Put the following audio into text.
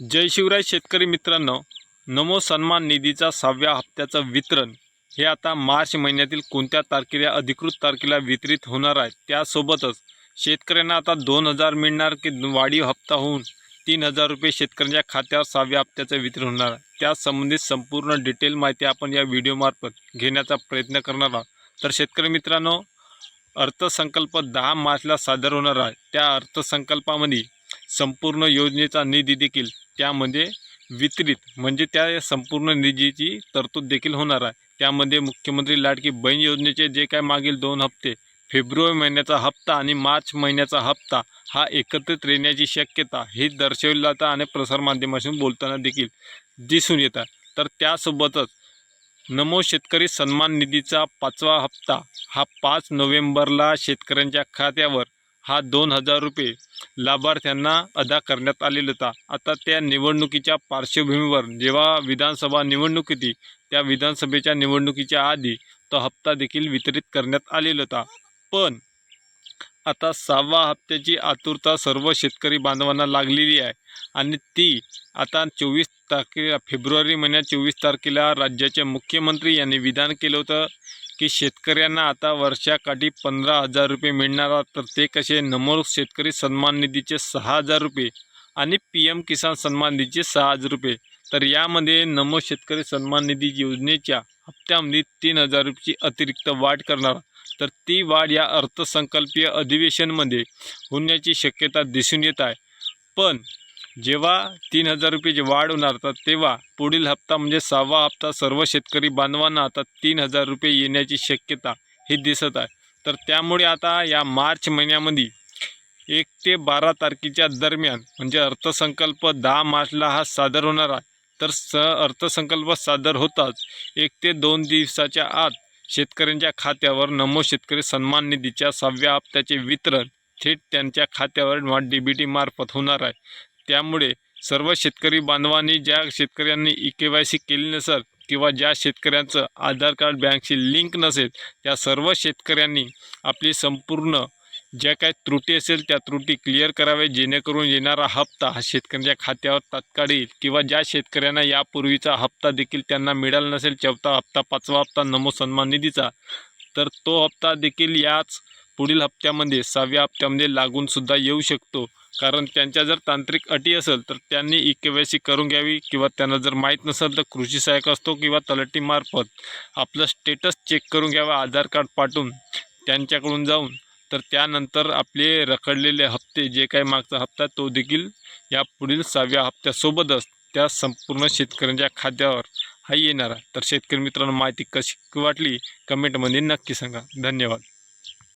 जय शिवराय शेतकरी मित्रांनो नमो सन्मान निधीचा सहाव्या हप्त्याचं वितरण हे आता मार्च महिन्यातील कोणत्या तारखेला अधिकृत तारखेला वितरित होणार आहे? त्यासोबतच शेतकऱ्यांना आता दोन हजार मिळणार की वाढीव हप्ता होऊन तीन हजार रुपये शेतकऱ्यांच्या खात्यावर सहाव्या हप्त्याचं वितरण होणार आहे. त्यासंबंधित संपूर्ण डिटेल माहिती आपण या व्हिडिओमार्फत घेण्याचा प्रयत्न करणार आहोत. तर शेतकरी मित्रांनो अर्थसंकल्प दहा मार्चला सादर होणार आहे. त्या अर्थसंकल्पामध्ये संपूर्ण योजनेचा निधी देखील त्यामध्ये वितरित म्हणजे त्या संपूर्ण निधीची तरतूद देखील होणार आहे. त्यामध्ये मुख्यमंत्री लाडकी बहीण योजनेचे जे काय मागील दोन हप्ते फेब्रुवारी महिन्याचा हप्ता आणि मार्च महिन्याचा हप्ता हा एकत्रित येण्याची शक्यता ही दर्शवली जातं आणि प्रसारमाध्यमातून बोलताना देखील दिसून येतात तर त्यासोबतच नमो शेतकरी सन्मान निधीचा पाचवा हप्ता हा पाच नोव्हेंबरला शेतकऱ्यांच्या खात्यावर हा दोन हजार रुपये लाभार्थ्यांना अदा करण्यात आलेला होता. आता त्या निवडणुकीच्या पार्श्वभूमीवर जेव्हा विधानसभा निवडणूक होती त्या विधानसभेच्या निवडणुकीच्या आधी तो हप्ता देखील वितरित करण्यात आलेला होता. पण आता सहावा हप्त्याची आतुरता सर्व शेतकरी बांधवांना लागलेली आहे आणि ती आता चोवीस तारखेला फेब्रुवारी महिन्यात चोवीस तारखेला राज्याचे मुख्यमंत्री यांनी विधान केलं होतं. की शेतकऱ्यांना आता वर्षाकाठी पंधरा हजार रुपये मिळणार तर ते कसे नमो शेतकरी सन्मान निधीचे सहा हजार रुपये आणि पी एम किसान सन्मान निधीचे सहा हजार रुपये. तर यामध्ये नमो शेतकरी सन्मान निधी योजनेच्या हप्त्यामध्ये तीन हजार रुपयाची अतिरिक्त वाढ करणार. तर ती वाढ या अर्थसंकल्पीय अधिवेशनमध्ये होण्याची शक्यता दिसून येत आहे. पण जेव्हा तीन हजार रुपयाची वाढ होणार तर तेव्हा पुढील हप्ता म्हणजे सहावा हप्ता सर्व शेतकरी बांधवांना आता तीन हजार रुपये येण्याची शक्यता ही दिसत आहे. तर त्यामुळे आता या मार्च महिन्यामध्ये एक ते बारा तारखेच्या दरम्यान म्हणजे अर्थसंकल्प दहा मार्चला हा सादर होणार आहे. तर स अर्थसंकल्प सादर होताच एक ते दोन दिवसाच्या आत शेतकऱ्यांच्या खात्यावर नमो शेतकरी सन्मान निधीच्या सहाव्या हप्त्याचे वितरण थेट त्यांच्या खात्यावर डी बी टी मार्फत होणार आहे. त्यामुळे सर्व शेतकरी बांधवांनी ज्या शेतकऱ्यांनी ई के वाय सी केली नसेल किंवा ज्या शेतकऱ्यांचं आधार कार्ड बँकशी लिंक नसेल त्या सर्व शेतकऱ्यांनी आपली संपूर्ण ज्या काही त्रुटी असेल त्या त्रुटी क्लिअर कराव्या जेणेकरून येणारा हप्ता हा शेतकऱ्यांच्या खात्यावर तात्काळ येईल किंवा ज्या शेतकऱ्यांना यापूर्वीचा हप्ता देखील त्यांना मिळाला नसेल चौथा हप्ता पाचवा हप्ता नमो सन्मान निधीचा तर तो हप्ता देखील याच पुढील हप्त्यामध्ये सहाव्या हप्त्यामध्ये लागूनसुद्धा येऊ शकतो. कारण त्यांच्या जर तांत्रिक अटी असेल तर त्यांनी ई के वाय सी करून घ्यावी किंवा त्यांना जर माहीत नसेल तर कृषी सहाय्यक असतो किंवा तलाठीमार्फत आपलं स्टेटस चेक करून घ्यावा आधार कार्ड पाठवून त्यांच्याकडून जाऊन. तर त्यानंतर आपले रखडलेले हप्ते जे काही मागचा हप्ता तो देखील या पुढील सहाव्या हप्त्यासोबतच त्या संपूर्ण शेतकऱ्यांच्या खात्यावर हा येणार आहे. तर शेतकरी मित्रांनो माहिती कशी वाटली? कमेंटमध्ये नक्की सांगा. धन्यवाद.